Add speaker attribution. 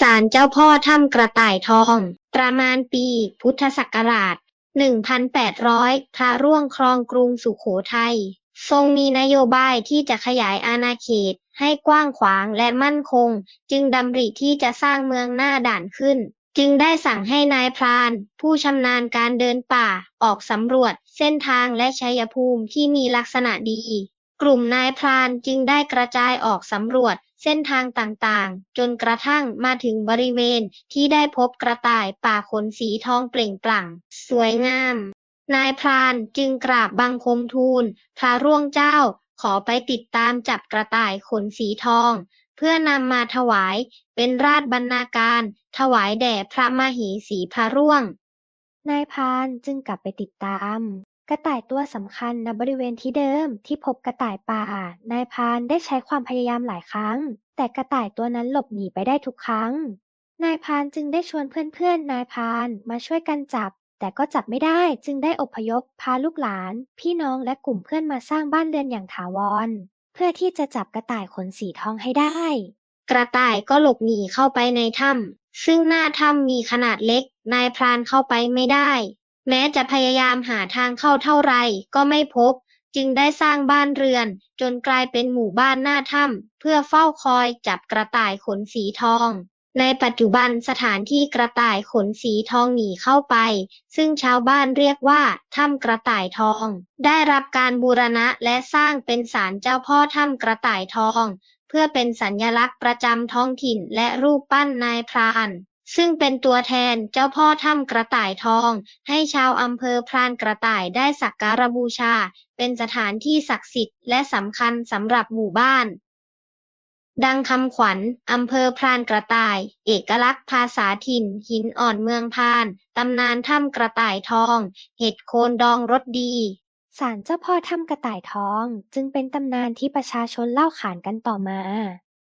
Speaker 1: ศาลเจ้าพ่อถ้ำกระต่ายทอง ประมาณปี พุทธศักราช 1,800 พระร่วงครองกรุงสุขโขทัย ทรงมีนโยบายที่จะขยายอาณาเขตให้กว้างขวางและมั่นคง จึงดำริที่จะสร้างเมืองหน้าด่านขึ้น จึงได้สั่งให้นายพราน ผู้ชำนาญการเดินป่า ออกสำรวจ เส้นทางและชัยภูมิที่มีลักษณะดี กลุ่มนายพรานจึงได้กระจายออกสำรวจเส้นทางต่างๆ จนกระทั่งมาถึงบริเวณที่ได้พบกระต่ายป่าขนสีทองเปล่งปลั่ง สวยงาม นายพรานจึงกราบบังคมทูลพระร่วงเจ้าขอไปติดตามจับกระต่ายขนสีทอง เพื่อนำมาถวายเป็นราชบรรณาการ ถวายแด่พระมเหสีพระร่วง
Speaker 2: นายพรานจึงกลับไปติดตาม ระต่ายตัวสำคัญ ณ บริเวณที่เดิม ที่พบกระต่ายป่า นายพรานได้ใช้ความพยายามหลายครั้ง แต่กระต่ายตัวนั้นหลบหนีไปได้ทุกครั้ง นายพรานจึงได้ชวนเพื่อนๆ นายพรานมาช่วยกันจับ แต่ก็จับไม่ได้จึงได้อพยพ พาลูกหลาน พี่น้องและกลุ่มเพื่อนมาสร้างบ้านเรือนอย่างถาวร เพื่อที่จะจับกระต่ายขนสีทองให้ได้
Speaker 1: กระต่ายก็หลบหนีเข้าไปในถ้ำซึ่งหน้าถ้ำมีขนาดเล็ก นายพรานเข้าไปไม่ได้ แม้จะพยายามหาทางเข้าเท่าไรก็ไม่พบ จึงได้สร้างบ้านเรือน จนกลายเป็นหมู่บ้านหน้าถ้ำเพื่อเฝ้าคอยจับกระต่ายขนสีทอง ในปัจจุบันสถานที่กระต่ายขนสีทองหนีเข้าไป ซึ่งชาวบ้านเรียกว่าถ้ำกระต่ายทอง ได้รับการบูรณะและสร้างเป็นศาลเจ้าพ่อถ้ำกระต่ายทอง เพื่อเป็นสัญลักษณ์ประจำท้องถิ่นและรูปปั้นนายพราน ซึ่งเป็นตัวแทนเจ้าพ่อถ้ำกระต่ายทอง ให้ชาวอำเภอพรานกระต่ายได้สักการบูชา เป็นสถานที่ศักดิ์สิทธิ์และสำคัญสำหรับหมู่บ้าน ดังคำขวัญอำเภอพรานกระต่าย เอกลักษณ์ภาษาถิ่น หินอ่อนเมืองพานตำนานถ้ำกระต่ายทอง เห็ดโคนดองรสดี
Speaker 2: ศาลเจ้าพ่อถ้ำกระต่ายทอง จึงเป็นตำนานที่ประชาชนเล่าขานกันต่อมา